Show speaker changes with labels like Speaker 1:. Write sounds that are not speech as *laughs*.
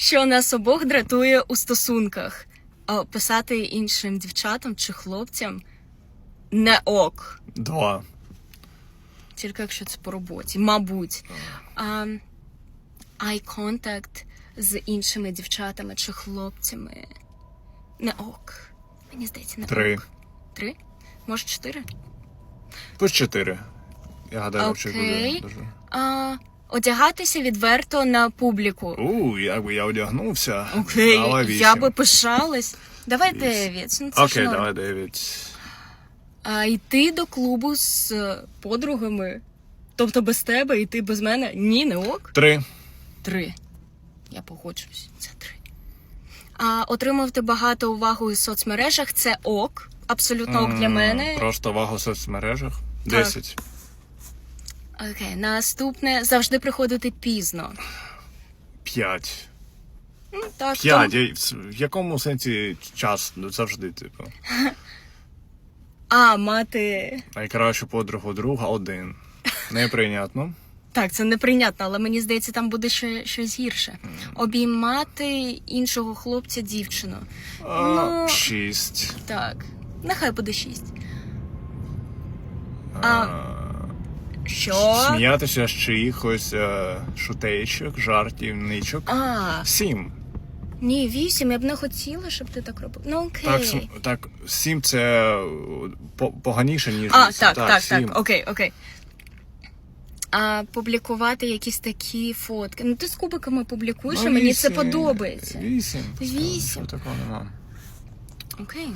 Speaker 1: Що нас обох дратує у стосунках? А, Писати іншим дівчатам чи хлопцям не ок.
Speaker 2: Два.
Speaker 1: Тільки якщо це по роботі, мабуть. А, eye contact з іншими дівчатами чи хлопцями. Не ок. Мені здається, не
Speaker 2: Три.
Speaker 1: ок. Три? Може, чотири?
Speaker 2: Пусть чотири. Я гадаю, що буде дуже.
Speaker 1: Одягатися відверто на публіку.
Speaker 2: У, якби я одягнувся.
Speaker 1: Окей,
Speaker 2: вісім.
Speaker 1: я би пишалась. Давай
Speaker 2: Вісім.
Speaker 1: дев'ять. Ну, це ж
Speaker 2: Окей,
Speaker 1: норм.
Speaker 2: давай дев'ять.
Speaker 1: А йти до клубу з е, подругами. Тобто без тебе, і ти без мене. Ні, не ок.
Speaker 2: Три.
Speaker 1: Три. Я погоджуюсь. Це три. А отримувати багато уваги у соцмережах це ок. Абсолютно ок для
Speaker 2: М,
Speaker 1: мене.
Speaker 2: Просто увага в соцмережах. Десять.
Speaker 1: Окей, наступне завжди приходити пізно.
Speaker 2: П'ять.
Speaker 1: Ну, так,
Speaker 2: П'ять.
Speaker 1: тому-
Speaker 2: Я- В якому сенсі час Ну, завжди, типу. *laughs*
Speaker 1: А, мати.
Speaker 2: Найкращу подругу друга один. Неприйнятно. *laughs*
Speaker 1: Так, це неприйнятно, але мені здається, там буде ще щось гірше. Обіймати іншого хлопця дівчину.
Speaker 2: А,
Speaker 1: Ну.
Speaker 2: Шість.
Speaker 1: Так, нехай буде шість.
Speaker 2: А,
Speaker 1: Що?
Speaker 2: Сміятися з чиїхось е, шутеєчок, жартів, ничок.
Speaker 1: А,
Speaker 2: Сім.
Speaker 1: ні, вісім. Я б не хотіла, щоб ти так робив. Ну окей.
Speaker 2: Так, см- так, сім це е, по- поганіше, ніж
Speaker 1: а,
Speaker 2: вісім.
Speaker 1: так, так,
Speaker 2: сім.
Speaker 1: так. Окей, окей. А публікувати якісь такі фотки. Ну ти з кубиками публікуєш,
Speaker 2: Ну,
Speaker 1: мені це
Speaker 2: вісім.
Speaker 1: подобається.
Speaker 2: Вісім.
Speaker 1: Вісім.
Speaker 2: Що такого нема.
Speaker 1: Окей.